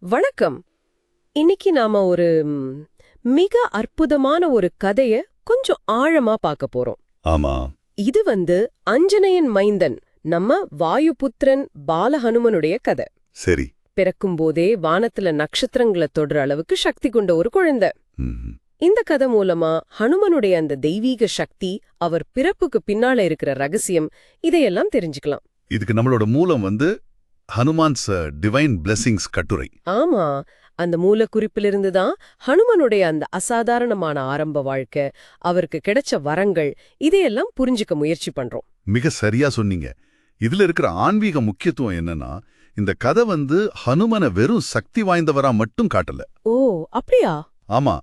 வணக்கம். இன்னைக்கு நாம ஒரு மிக அற்புதமான ஒரு கதைய கொஞ்சம் ஆழமா பார்க்க போறோம். ஆமா. இது வந்து அஞ்சனையன் மைந்தன் நம்ம வாயுபுத்திரன் பாலஹனுமனுடைய கதை. சரி. பிறக்கும்போதே வானத்துல நட்சத்திரங்களை தொடுற அளவுக்கு சக்தி கொண்ட ஒரு குழந்தை. இந்த கதை மூலமா ஹனுமனுடைய அந்த தெய்வீக சக்தி அவர் பிறப்புக்கு பின்னால இருக்கிற ரகசியம் இதையெல்லாம் தெரிஞ்சுக்கலாம். இதுக்கு நம்மளோட மூலம் வந்து ஹனுமான்ஸ் டிவைன் பிளெஸிங்ஸ் கட்டுரை. ஆமா அந்த மூலக்குறிப்பிலிருந்து தான் ஹனுமனுடைய அந்த அசாதாரணமான ஆரம்ப வாழ்க்கை அவருக்கு கிடைச்ச வரங்கள் இதையெல்லாம் புரிஞ்சுக்க முயற்சி பண்றோம். மிக சரியா சொன்னீங்க. இதுல இருக்கிற ஆன்மீக முக்கியத்துவம் என்னன்னா இந்த கதை வந்து ஹனுமனை வெறும் சக்தி வாய்ந்தவரா மட்டும் காட்டல. ஓ அப்படியா? ஆமா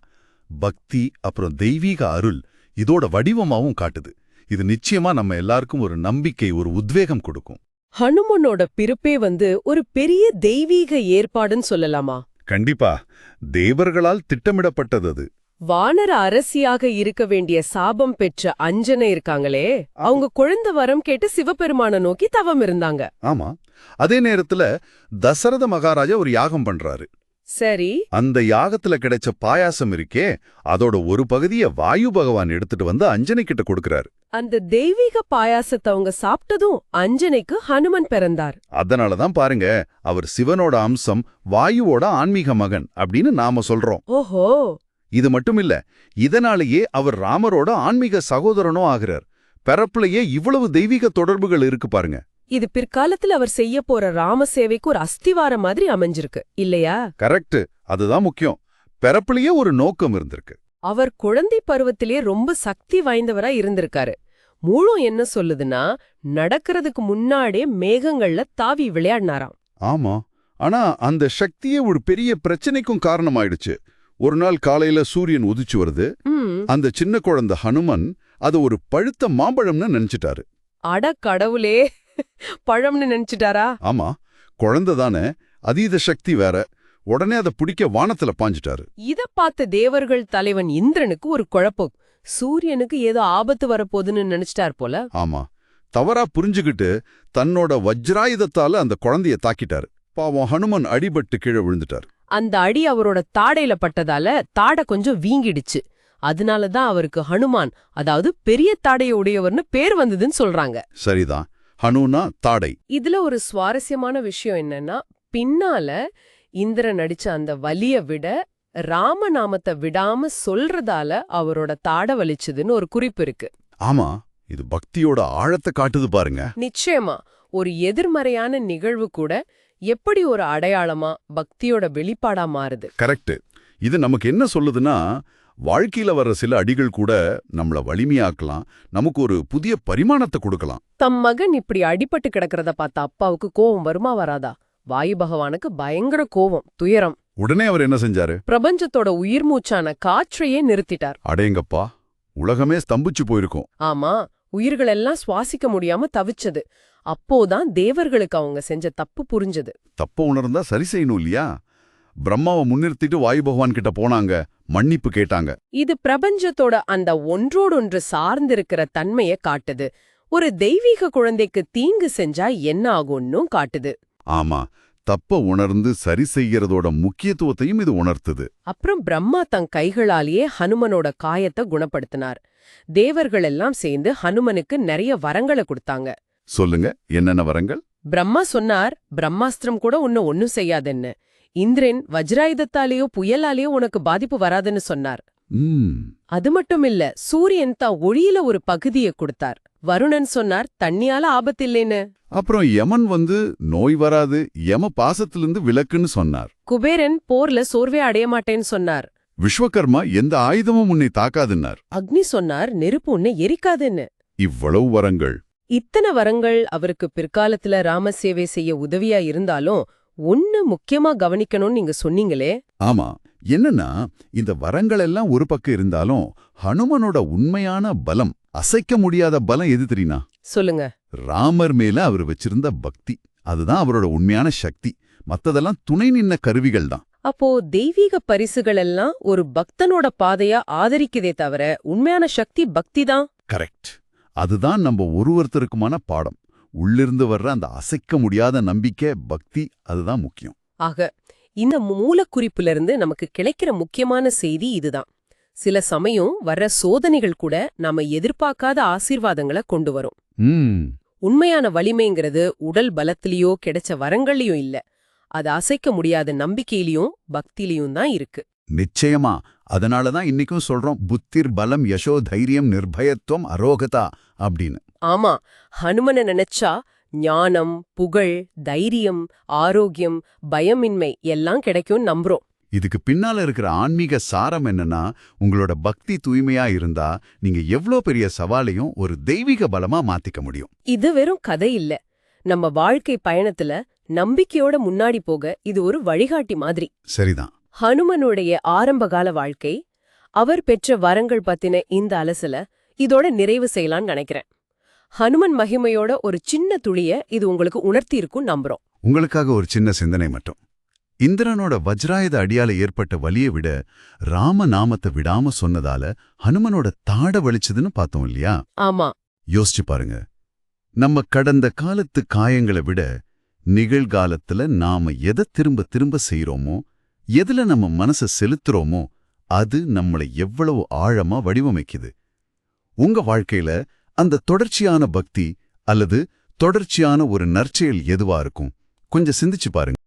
பக்தி அப்புறம் தெய்வீக அருள் இதோட வடிவமாவும் காட்டுது. இது நிச்சயமா நம்ம எல்லாருக்கும் ஒரு நம்பிக்கை ஒரு உத்வேகம் கொடுக்கும். ஹனுமனோட பிறப்பே வந்து ஒரு பெரிய தெய்வீக ஏற்பாடுன்னு சொல்லலாமா? கண்டிப்பா. தேவர்களால் திட்டமிடப்பட்டது அது. வானர அரசியாக இருக்க வேண்டிய சாபம் பெற்ற அஞ்சனை இருக்காங்களே அவங்க குழந்தை வரம் கேட்டு சிவபெருமான நோக்கி தவம் இருந்தாங்க. ஆமா. அதே நேரத்துல தசரத மகாராஜா ஒரு யாகம் பண்றாரு. சரி. அந்த யாகத்துல கிடைச்ச பாயாசம் இருக்கே அதோட ஒரு பகுதிய வாயு பகவான் எடுத்துட்டு வந்து அஞ்சனை கிட்ட கொடுக்கறாரு. அந்த தெய்வீக பாயாசத்தை அவங்க சாப்பிட்டதும் அஞ்சனைக்கு ஹனுமன் பிறந்தார். அதனாலதான் பாருங்க அவர் சிவனோட அம்சம் வாயுவோட ஆன்மீக மகன் அப்படின்னு நாம சொல்றோம். ஓஹோ. இது மட்டும் இல்ல இதனாலேயே அவர் ராமரோட ஆன்மீக சகோதரனும் ஆகிறார். பிறப்புலயே இவ்வளவு தெய்வீக தொடர்புகள் இருக்கு பாருங்க. இது பிற்காலத்துல அவர் செய்ய போற ராம சேவைக்கு ஒரு அஸ்திவாரம் மாதிரி அமைஞ்சிருக்கு இல்லையா? கரெக்ட் அதுதான் முக்கியம். பிறப்புலயே ஒரு நோக்கம் இருந்திருக்கு. அவர் குழந்தை பருவத்திலே ரொம்ப சக்தி வாய்ந்தவரா இருந்திருக்காரு. மூலம் என்ன சொல்லுதுன்னா நடக்கிறதுக்கு முன்னாடியே மேகங்கள்ல தாவி விளையாடினாராம். ஆமா. ஆனா அந்த சக்தியே ஒரு பெரிய பிரச்சனைக்கும் காரணமாயிடுச்சு. ஒரு நாள் காலையில சூரியன் உதிச்சு வருது. அந்த சின்ன குழந்தை ஹனுமன் அது ஒரு பழுத்த மாம்பழம்னு நினைச்சிட்டாரு. அட கடவுளே! பழம்னு நினைச்சிட்டாரா? ஆமா குழந்தை தானே அதீத சக்தி வேற. உடனே அதை பிடிக்க வானத்துல பாஞ்சிட்டாரு. இத பார்த்த தேவர்கள் தலைவன் இந்திரனுக்கு ஒரு குழப்பம். சூரியனுக்கு ஏதோ ஆபத்து வரப்போகுதுன்னு நினைச்சிட்டார் போல. ஆமா தவறா புரிஞ்சுகிட்டு தன்னோட வஜ்ராயுதத்தால அந்த குழந்தைய தாக்கிட்டாரு. பாவம் ஹனுமன் அடிபட்டு கீழே விழுந்துட்டார். அந்த அடி அவரோட தாடையில பட்டதால தாடை கொஞ்சம் வீங்கிடுச்சு. அதனால தான் அவருக்கு ஹனுமான் அதாவது பெரிய தாடைய உடையவர்னு பேர் வந்ததுன்னு சொல்றாங்க. சரிதான். ஹனுனா தாடை. இதுல ஒரு சுவாரஸ்யமான விஷயம் என்னன்னா பின்னால இந்திரன் நடிச்ச அந்த வலிய விட ராமநாமத்தை விடாம சொல்றதால அவரோட தாடை வலிச்சுதுன்னு ஒரு குறிப்பு இருக்கு. ஆமா இது பக்தியோட ஆழத்தை காட்டுது பாருங்க. நிச்சயமா ஒரு எதிர்மறையான நிகழ்வு கூட எப்படி ஒரு அடையாளமா பக்தியோட வெளிப்பாடா மாறுது? கரெக்ட் இது நமக்கு என்ன சொல்லுதுன்னா வாழ்க்கையில வர்ற சில அடிகள் கூட நம்மள வலிமையாக்கலாம் நமக்கு ஒரு புதிய பரிமாணத்தை கொடுக்கலாம். தம் மகன் இப்படி அடிபட்டு கிடக்கிறத பார்த்த அப்பாவுக்கு கோவம் வருமா வராதா? வாயு பகவானுக்கு பயங்கர கோவம் துயரம். உடனே அவர் என்ன செஞ்சாரு? பிரபஞ்சத்தோட உயிர் மூச்சான காற்றையே நிறுத்திட்டார். அடேங்கப்பா உலகமே ஸ்தம்பிச்சு போயிருக்கும். ஆமா உயிர்கள் எல்லாம் சுவாசிக்க முடியாம தவிச்சது. அப்போதான் தேவர்களுக்கு அவங்க செஞ்ச தப்பு புரிஞ்சது. தப்ப உணர்ந்தா சரி செய்யணும் இல்லையா? பிரம்மாவை முன்னிறுத்திட்டு வாயு பகவான் கிட்ட போனாங்க. மன்னிப்பு கேட்டாங்க. இது பிரபஞ்சத்தோட அந்த ஒன்றோடொன்று சார்ந்திருக்கிற தன்மைய காட்டுது. ஒரு தெய்வீக குழந்தைக்கு தீங்கு செஞ்சா என்ன ஆகும்னும் காட்டுது. ஆமா தப்ப உணர்ந்து சரி செய்யறதோட முக்கியத்துவத்தையும் இது உணர்த்துது. அப்புறம் பிரம்மா தன் கைகளாலேயே ஹனுமனோட காயத்தை குணப்படுத்தினார். தேவர்கள் எல்லாம் சேர்ந்து ஹனுமனுக்கு நிறைய வரங்களை கொடுத்தாங்க. சொல்லுங்க என்னென்ன வரங்கள்? பிரம்மா சொன்னார் பிரம்மாஸ்திரம் கூட உன்னை ஒன்னும் செய்யாதுன்னு. இந்திரன் வஜ்ராயுதத்தாலேயோ புயலாலேயோ உனக்கு பாதிப்பு வராதுன்னு சொன்னார். அது மட்டும் இல்ல சூரியன் தான் ஒளியில ஒரு பகுதியை கொடுத்தார். வருணன் சொன்னார் தண்ணியால ஆபத்தில்லைன்னு அப்புறம் யமன் வந்து நோய் வராது யம பாசத்திலிருந்து விலக்குன்னு சொன்னார். குபேரன் போர்ல சோர்வே அடைய மாட்டேன்னு சொன்னார். விஸ்வகர்மா எந்த ஆயுதமும் உன்னை தாக்காதுன்னார். அக்னி சொன்னார் நெருப்பு உன்னை எரிக்காதுன்னு. இவ்வளவு வரங்கள். இத்தனை வரங்கள் அவருக்கு பிற்காலத்துல ராம சேவை செய்ய உதவியா இருந்தாலும் ஒன்னு முக்கியமா கவனிக்கணும்னு நீங்க சொன்னீங்களே. ஆமா. என்னன்னா இந்த வரங்கள் எல்லாம் ஒரு பக்கம் இருந்தாலும் ஹனுமனோட உண்மையான பலம் அசைக்க முடியாத பலம் எது தெரியுமா? சொல்லுங்க. ராமர் மேல அவர் வச்சிருந்த பக்தி. அதுதான் அவரோட உண்மையான சக்தி. மத்ததெல்லாம் துணை நின்ன கருவிகள் தான். அப்போ தெய்வீக பரிசுகள் எல்லாம் ஒரு பக்தனோட பாதையா ஆதரிக்குதே தவிர உண்மையான சக்தி பக்திதான் கரெக்ட். அதுதான் நம்ம ஒருவருத்தருக்குமான பாடம். உள்ளிருந்து வர்ற அந்த அசைக்க முடியாத நம்பிக்கை பக்தி அதுதான் முக்கியம். ஆக இந்த மூலக்குறிப்பிலிருந்து நமக்கு கிடைக்கிற முக்கியமான செய்தி இதுதான். சில சமயம் வர்ற சோதனைகள் கூட நாம எதிர்பார்க்காத ஆசீர்வாதங்களை கொண்டு வரும். உண்மையான வலிமைங்கிறது உடல் பலத்திலயோ கிடைச்ச வரங்கள்லயும் இல்ல. அது அசைக்க முடியாத நம்பிக்கையிலயும் பக்தியிலயும் தான் இருக்கு. நிச்சயமா. அதனால தான் இன்னைக்கும் சொல்றோம் புத்திர் பலம் யசோ தைரியம் நிர்பயத்துவம் அரோகதா அப்படின்னு. ஆமா ஹனுமனை நினைச்சா ஞானம் புகழ் தைரியம் ஆரோக்கியம் பயமின்மை எல்லாம் கிடைக்கும் நம்புறோம். இதுக்கு பின்னால இருக்கிற ஆன்மீக சாரம் என்னன்னா உங்களோட பக்தி தூய்மையா இருந்தா நீங்க எவ்ளோ பெரிய சவாலையும் ஒரு தெய்வீக பலமா மாத்திக்க முடியும். இது வெறும் கதை இல்ல. நம்ம வாழ்க்கை பயணத்துல நம்பிக்கையோட முன்னாடி போக இது ஒரு வழிகாட்டி மாதிரி. சரிதான். ஹனுமனுடைய ஆரம்பகால வாழ்க்கை அவர் பெற்ற வரங்கள் பத்தின இந்த அலசல இதோட நிறைவு செய்யலாம்னு நினைக்கிறேன். ஹனுமன் மகிமையோட ஒரு சின்ன துளிய இது உங்களுக்கு உணர்த்தி இருக்கும் நம்புறோம். உங்களுக்காக ஒரு சின்ன சிந்தனை மட்டும். இந்திரனோட வஜ்ராயுத அடியால ஏற்பட்ட வலியை விட ராம நாமத்தை விடாம சொன்னதால ஹனுமனோட தாட வலிச்சதுன்னு பார்த்தோம் இல்லையா? ஆமா. யோசிச்சு பாருங்க. நம்ம கடந்த காலத்து காயங்களை விட நிகழ்காலத்துல நாம எதை திரும்ப திரும்ப செய்றோமோ எதுல நம்ம மனசை செலுத்துறோமோ அது நம்மளை எவ்வளவு ஆழமா வடிவமைக்குது. உங்க வாழ்க்கையில அந்த தொடர்ச்சியான பக்தி அல்லது தொடர்ச்சியான ஒரு நற்செயல் எதுவா இருக்கும்? கொஞ்சம் சிந்திச்சு பாருங்க.